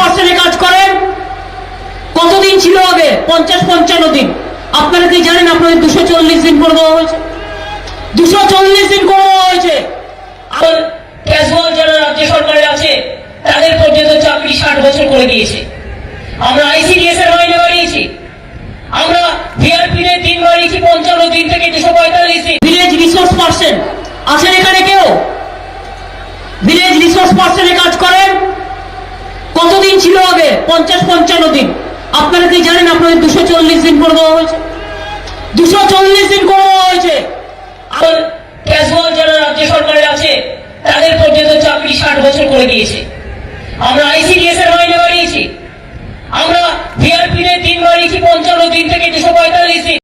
পার্সেন্টে কাজ করেন। কতদিন ছিল আগে? পঞ্চাশ পঞ্চান্ন দিন। আপনারা কি জানেন আপনাদের দুশো চল্লিশ দিন করে দেওয়া হয়েছে? দুশো চল্লিশ দিন করে দেওয়া হয়েছে। আর ক্যাজুয়াল যারা রাজ্য সরকারে আছে, তাদের পর্যন্ত চাকরি ষাট বছর করে দিয়েছে। আমরা আইসিডিএস এর মাইনে বাড়িয়েছি। আমরা ভিআরপি তে দিন বাড়িয়েছি, পঞ্চান্ন দিন থেকে দুশো পঁয়তাল্লিশ দিন। ভিলেজ রিসোর্স পার্সন আছেন এখানে কেউ? ভিলেজ রিসোর্স পার্সনে কাজ ছিল আগে, পঞ্চাশ পঞ্চান্ন দিন। আপনারা কি জানেন আপনাদের দুশো চল্লিশ দিন করে দেওয়া হয়েছে? দুশো চল্লিশ দিন করে দেওয়া হয়েছে। আর ক্যাজুয়াল যারা রাজ্য সরকারে আছে, তাদের পর্যন্ত চাকরি ষাট বছর করে দিয়েছে আমরা আইসিডিএস এর মাইনে বাড়িয়েছি। আমরা ভিআরপি তে দিন বাড়িয়েছি, পঞ্চান্ন দিন থেকে দুশো পঁয়তাল্লিশ দিন।